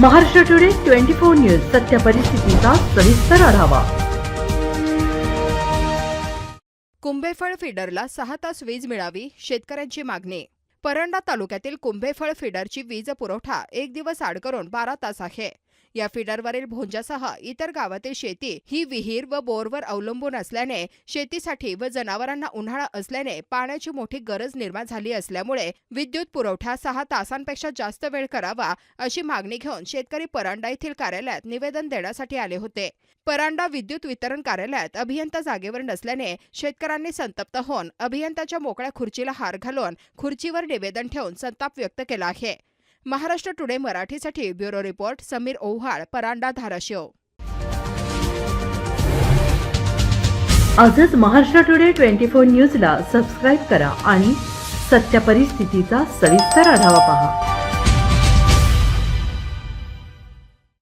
Maharashtra today twenty four news सत्य परिस्थितीचा सविस्तर आढावा. कुंभेफळ फिडरला सहा तास वीज मिळावी शेतकऱ्यांची मागणी. परंडा तालुक्यातील कुंभेफळ फिडरची वीज पुरवठा एक दिवस आड करून बारा तास आहे. या फिडरवरील भोंजासह इतर गावातील शेती ही विहीर व बोरवर अवलंबून असल्याने शेतीसाठी व जनावरांना उन्हाळा असल्याने पाण्याची मोठी गरज निर्माण झाली असल्यामुळे विद्युत पुरवठा सहा तासांपेक्षा जास्त वेळ करावा अशी मागणी घेऊन शेतकरी परांडा येथील कार्यालयात निवेदन देण्यासाठी आले होते. परांडा विद्युत वितरण कार्यालयात अभियंता जागेवर नसल्याने शेतकऱ्यांनी संतप्त होऊन अभियंताच्या मोकळ्या खुर्चीला हार घालून खुर्चीवर निवेदन ठेवून संताप व्यक्त केला आहे. महाराष्ट्र टुडे मराठीसाठी ब्युरो रिपोर्ट समीर ओव्हाळ परांडा धाराशिव. आजच महाराष्ट्र टुडे ट्वेंटी फोर न्यूजला सबस्क्राईब करा आणि सत्य परिस्थितीचा सविस्तर आढावा पहा.